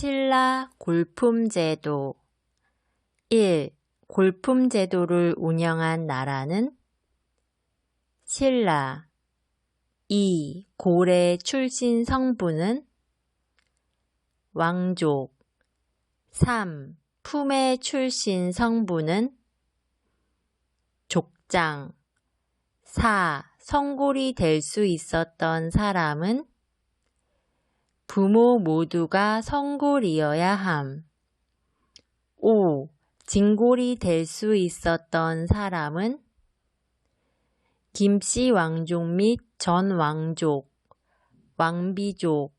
신라 골품제도 1. 골품제도를 운영한 나라는 신라 2. 고래 출신 성분은 왕족 3. 품의 출신 성분은 족장 4. 성골이 될 수 있었던 사람은 부모 모두가 성골이어야 함. 5. 진골이 될 수 있었던 사람은 김씨 왕족 및 전 왕족, 왕비족,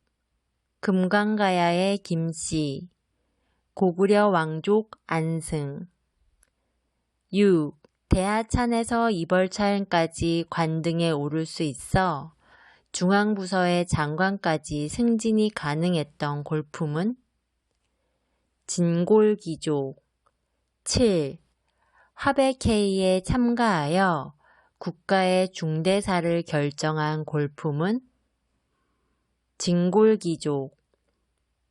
금강가야의 김씨, 고구려 왕족 안승 6. 대하찬에서 이벌차연까지 관등에 오를 수 있어 중앙부서의 장관까지 승진이 가능했던 골품은 진골기족 7. 화백회의에 참가하여 국가의 중대사를 결정한 골품은 진골기족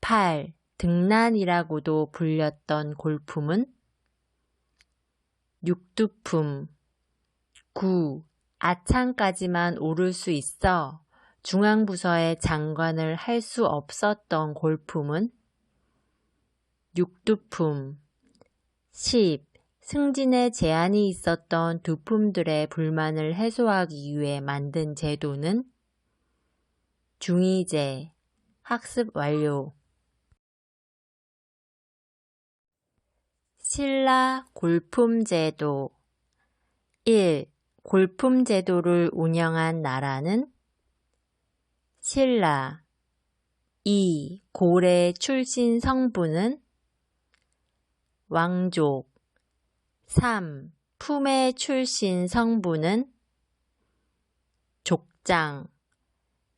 8. 등란이라고도 불렸던 골품은 육두품 9. 아창까지만 오를 수 있어 중앙부서의 장관을 할 수 없었던 골품은 육두품 10. 승진에 제한이 있었던 두품들의 불만을 해소하기 위해 만든 제도는 중의제, 학습 완료 신라 골품제도 1. 골품제도를 운영한 나라는 신라 2. 고래 출신 성분은 왕족 3. 품의 출신 성분은 족장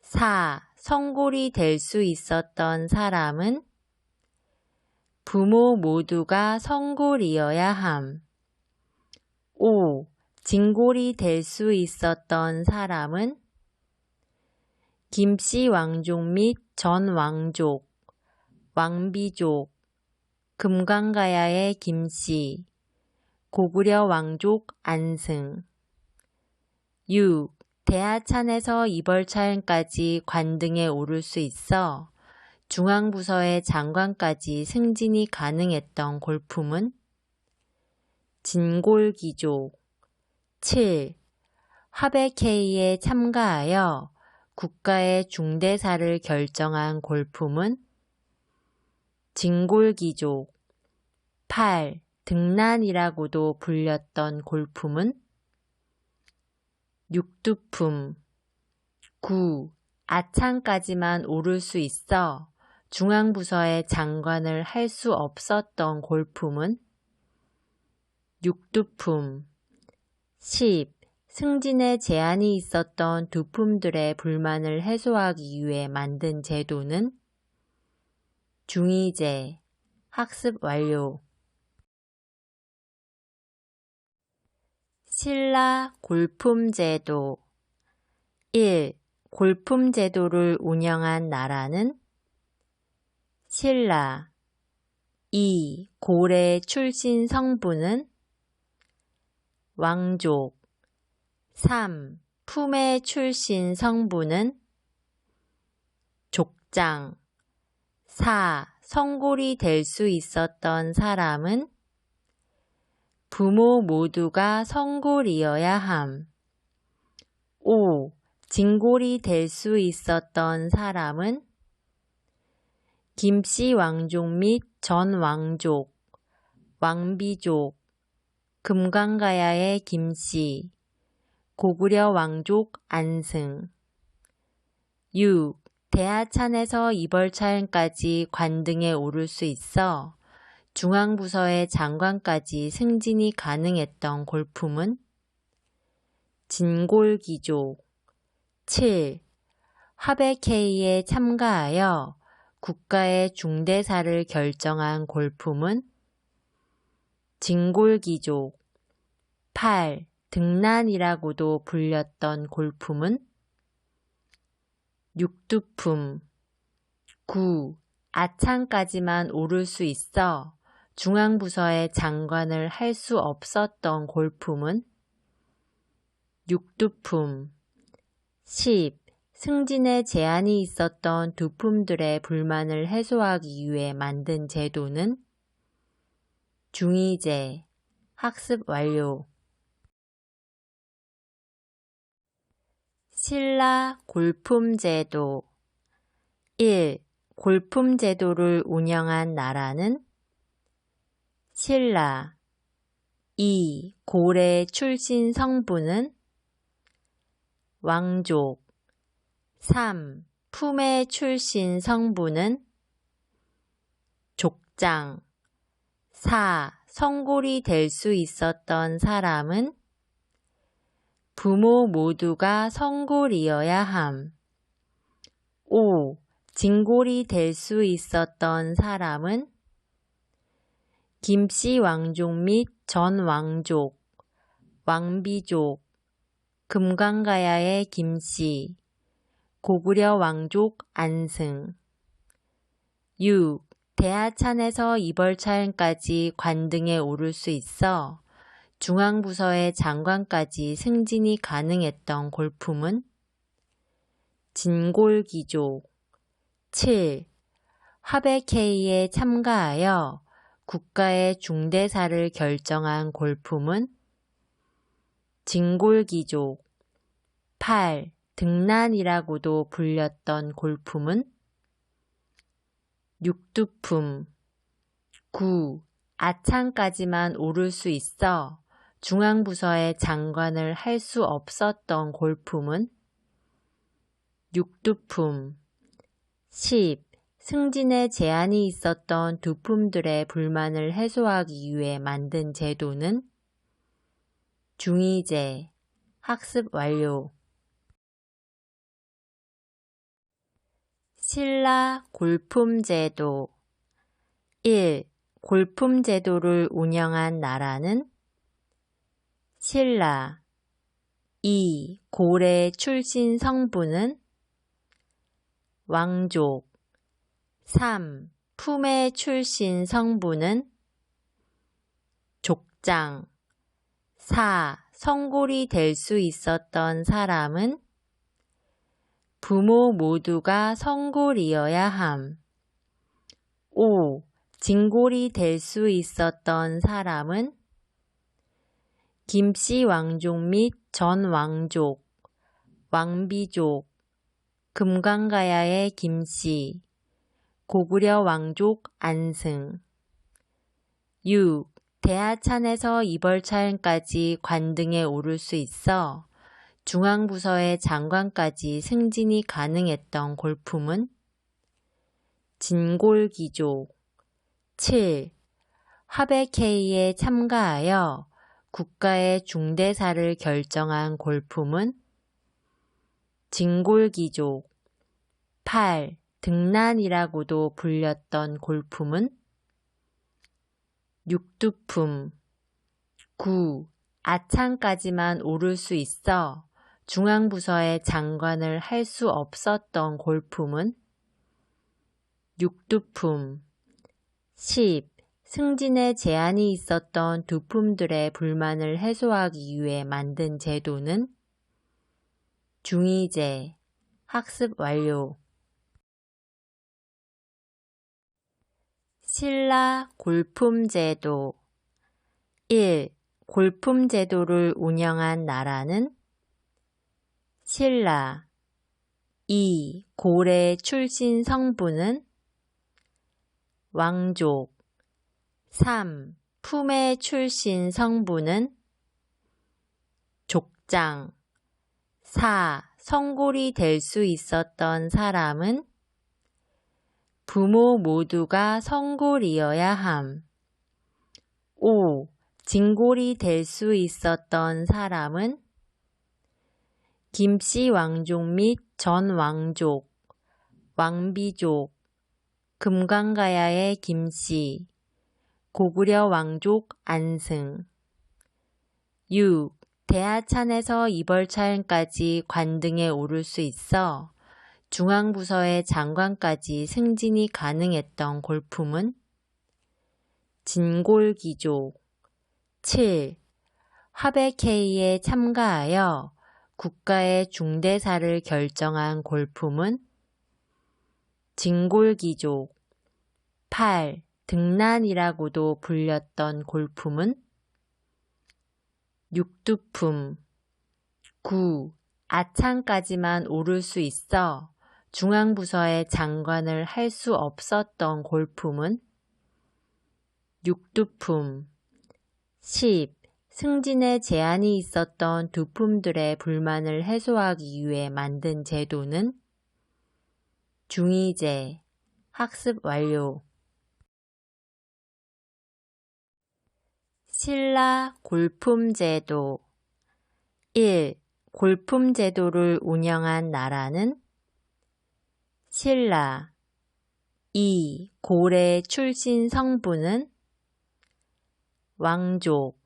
4. 성골이 될 수 있었던 사람은 부모 모두가 성골이어야 함. 5. 진골이 될 수 있었던 사람은 김씨 왕족 및 전 왕족, 왕비족, 금강가야의 김씨, 고구려 왕족 안승 6. 대하찬에서 이벌차연까지 관등에 오를 수 있어 중앙부서의 장관까지 승진이 가능했던 골품은 진골기족 7. 화백회의에 참가하여 국가의 중대사를 결정한 골품은 진골기족 8. 등란이라고도 불렸던 골품은 육두품 9. 아창까지만 오를 수 있어 중앙부서의 장관을 할 수 없었던 골품은 육두품 10. 승진에 제한이 있었던 두 품들의 불만을 해소하기 위해 만든 제도는 중의제, 학습 완료 신라 골품제도 1. 골품제도를 운영한 나라는 신라 2. 고래 출신 성분은 왕족 3. 품의 출신 성분은 족장 4. 성골이 될 수 있었던 사람은 부모 모두가 성골이어야 함. 5. 진골이 될 수 있었던 사람은 김씨 왕족 및 전 왕족, 왕비족, 금강가야의 김씨, 고구려 왕족 안승 6. 대하찬에서 이벌차연까지 관등에 오를 수 있어 중앙부서의 장관까지 승진이 가능했던 골품은 진골기족 7. 화백회의에 참가하여 국가의 중대사를 결정한 골품은 진골기족 8. 등란이라고도 불렸던 골품은 육두품 9. 아창까지만 오를 수 있어 중앙부서의 장관을 할 수 없었던 골품은 6두품 10. 승진에 제한이 있었던 두품들의 불만을 해소하기 위해 만든 제도는 중의제 학습 완료 신라 골품제도 1. 골품제도를 운영한 나라는 신라 2. 고래 출신 성분은 왕족 3. 품의 출신 성분은 족장 4. 성골이 될 수 있었던 사람은 부모 모두가 성골이어야 함. 5. 진골이 될 수 있었던 사람은 김씨 왕족 및 전 왕족, 왕비족, 금강가야의 김씨, 고구려 왕족 안승 6. 대하찬에서 이벌차연까지 관등에 오를 수 있어 중앙부서의 장관까지 승진이 가능했던 골품은 진골기족 7. 화백회의에 참가하여 국가의 중대사를 결정한 골품은 진골기족 8. 등란이라고도 불렸던 골품은 육두품 9. 아창까지만 오를 수 있어 중앙부서의 장관을 할 수 없었던 골품은 육두품 10. 승진에 제한이 있었던 두품들의 불만을 해소하기 위해 만든 제도는 중의제 학습 완료 신라 골품제도 1. 골품제도를 운영한 나라는 신라 2. 고래 출신 성분은 왕족 3. 품의 출신 성분은 족장 4. 성골이 될 수 있었던 사람은 부모 모두가 성골이어야 함. 5. 진골이 될 수 있었던 사람은 김씨 왕족 및 전 왕족, 왕비족, 금강가야의 김씨, 고구려 왕족 안승 6. 대하찬에서 이벌차연까지 관등에 오를 수 있어 중앙부서의 장관까지 승진이 가능했던 골품은 진골기족 7. 화백회의에 참가하여 국가의 중대사를 결정한 골품은 진골기족 8. 등란이라고도 불렸던 골품은 육두품 9. 아창까지만 오를 수 있어 중앙부서의 장관을 할 수 없었던 골품은 육두품 10. 승진에 제한이 있었던 두 품들의 불만을 해소하기 위해 만든 제도는 중의제 학습 완료 신라 골품제도 1. 골품제도를 운영한 나라는 신라 2. 고래 출신 성분은 왕족 3. 품의 출신 성분은 족장 4. 성골이 될 수 있었던 사람은 부모 모두가 성골이어야 함. 5. 진골이 될 수 있었던 사람은 김씨 왕족 및 전 왕족, 왕비족, 금강가야의 김씨, 고구려 왕족 안승 6. 대하찬에서 이벌차연까지 관등에 오를 수 있어 중앙부서의 장관까지 승진이 가능했던 골품은 진골기족 7. 화백회의에 참가하여 국가의 중대사를 결정한 골품은 진골기족 8. 등란이라고도 불렸던 골품은 육두품 9. 아창까지만 오를 수 있어 중앙부서의 장관을 할 수 없었던 골품은 육두품 10. 승진에 제한이 있었던 두품들의 불만을 해소하기 위해 만든 제도는 중의제 학습 완료 신라 골품제도 1. 골품제도를 운영한 나라는 신라 2. 고래 출신 성부는 왕족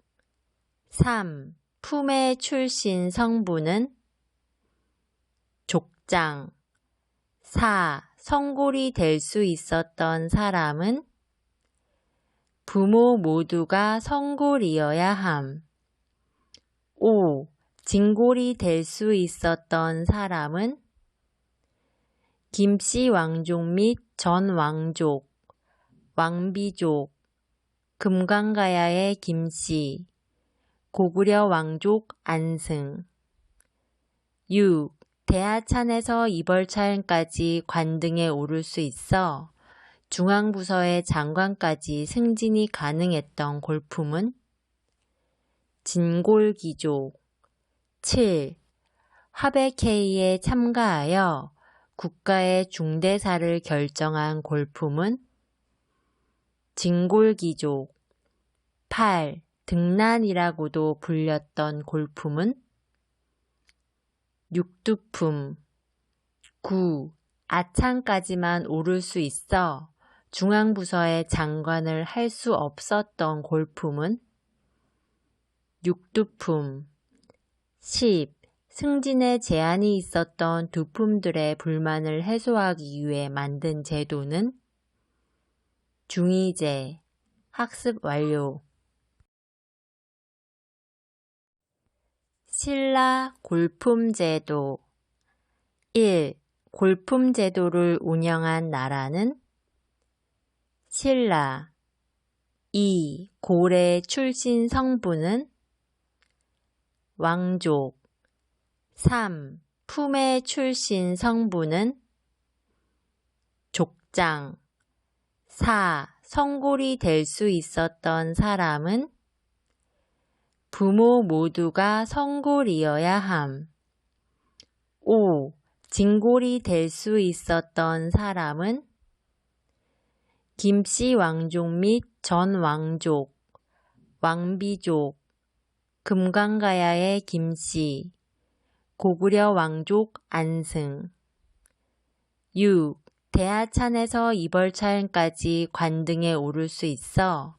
3. 품의 출신 성부는 족장 4. 성골이 될 수 있었던 사람은 부모 모두가 성골이어야 함. 5. 진골이 될 수 있었던 사람은 김씨 왕족 및 전 왕족, 왕비족, 금강가야의 김씨, 고구려 왕족 안승 6. 대하찬에서 이벌차연까지 관등에 오를 수 있어 중앙부서의 장관까지 승진이 가능했던 골품은 진골기족 7. 화백회의에 참가하여 국가의 중대사를 결정한 골품은 진골기족 8. 등란이라고도 불렸던 골품은 육두품 9. 아창까지만 오를 수 있어 중앙부서의 장관을 할 수 없었던 골품은 육두품 10. 승진에 제한이 있었던 두품들의 불만을 해소하기 위해 만든 제도는 중의제 학습 완료 신라 골품제도 1. 골품제도를 운영한 나라는 신라 2. 고래 출신 성부는 왕족 3. 품의 출신 성부는 족장 4. 성골이 될 수 있었던 사람은 부모 모두가 성골이어야 함. 5. 진골이 될 수 있었던 사람은 김씨 왕족 및 전 왕족, 왕비족, 금강가야의 김씨, 고구려 왕족 안승 6. 대하찬에서 이벌차연까지 관등에 오를 수 있어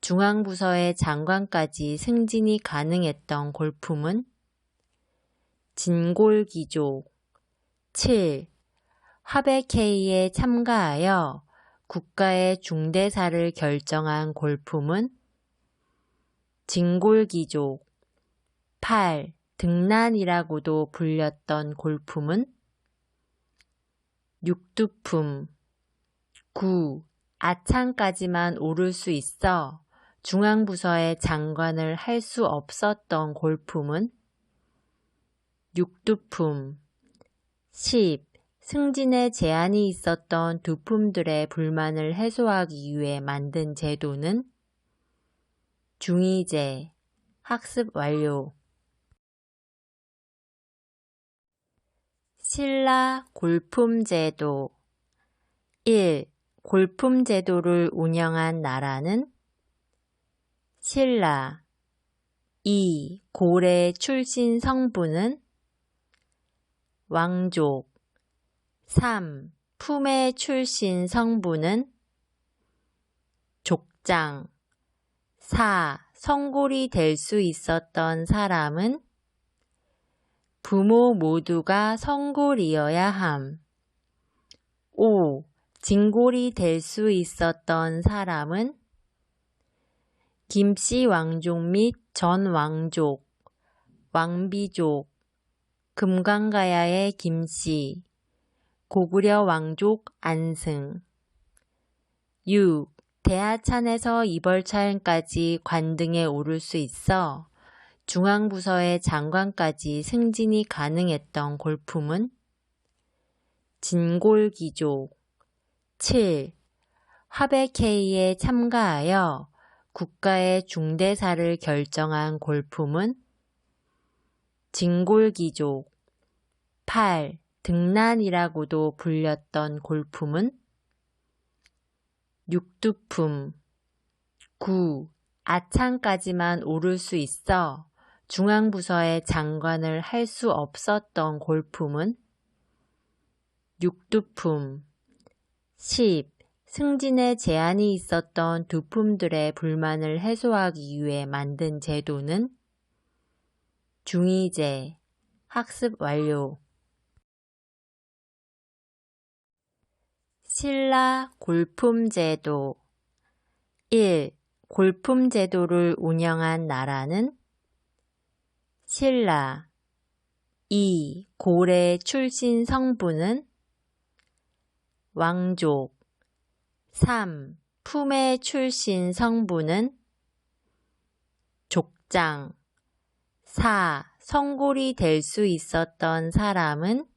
중앙부서의 장관까지 승진이 가능했던 골품은 진골기족 7. 화백회의에 참가하여 국가의 중대사를 결정한 골품은 진골기족 8. 등란이라고도 불렸던 골품은 육두품 9. 아창까지만 오를 수 있어 중앙부서의 장관을 할 수 없었던 골품은 육두품 10. 승진에 제한이 있었던 두 품들의 불만을 해소하기 위해 만든 제도는 중의제 학습 완료 신라 골품제도 1. 골품제도를 운영한 나라는 신라 2. 고래 출신 성부는 왕족 3. 품의 출신 성부는 족장 4. 성골이 될 수 있었던 사람은 부모 모두가 성골이어야 함. 5. 진골이 될 수 있었던 사람은 김씨 왕족 및 전 왕족, 왕비족, 금강가야의 김씨, 고구려 왕족 안승 6. 대하찬에서 이벌차연까지 관등에 오를 수 있어 중앙부서의 장관까지 승진이 가능했던 골품은 진골기족 7. 화백회의에 참가하여 국가의 중대사를 결정한 골품은 진골기족 8. 등난이라고도 불렸던 골품은 육두품 9. 아창까지만 오를 수 있어 중앙부서의 장관을 할 수 없었던 골품은 육두품 10. 승진에 제한이 있었던 두품들의 불만을 해소하기 위해 만든 제도는 중의제 학습 완료 신라 골품제도 1. 골품제도를 운영한 나라는 신라 2. 고래 출신 성분은 왕족 3. 품의 출신 성분은 족장 4. 성골이 될 수 있었던 사람은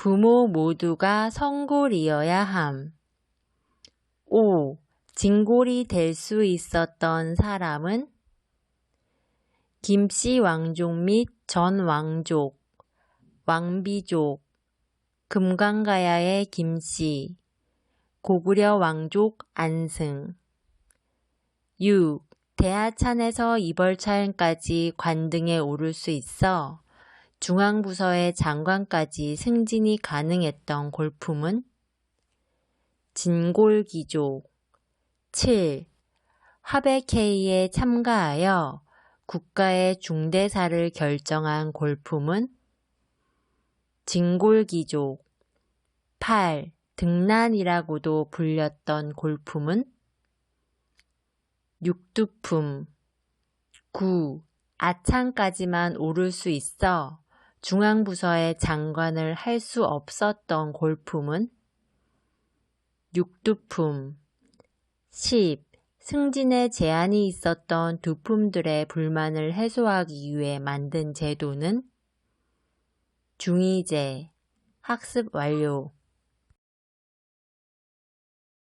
부모 모두가 성골이어야 함. 5. 진골이 될 수 있었던 사람은 김씨 왕족 및 전 왕족, 왕비족, 금강가야의 김씨, 고구려 왕족 안승 6. 대하찬에서 이벌차연까지 관등에 오를 수 있어 중앙부서의 장관까지 승진이 가능했던 골품은 진골기족 7. 화백회의에 참가하여 국가의 중대사를 결정한 골품은 진골기족 8. 등난이라고도 불렸던 골품은 육두품 9. 아창까지만 오를 수 있어 중앙부서의 장관을 할 수 없었던 골품은 육두품 10. 승진에 제한이 있었던 두품들의 불만을 해소하기 위해 만든 제도는 중의제 학습 완료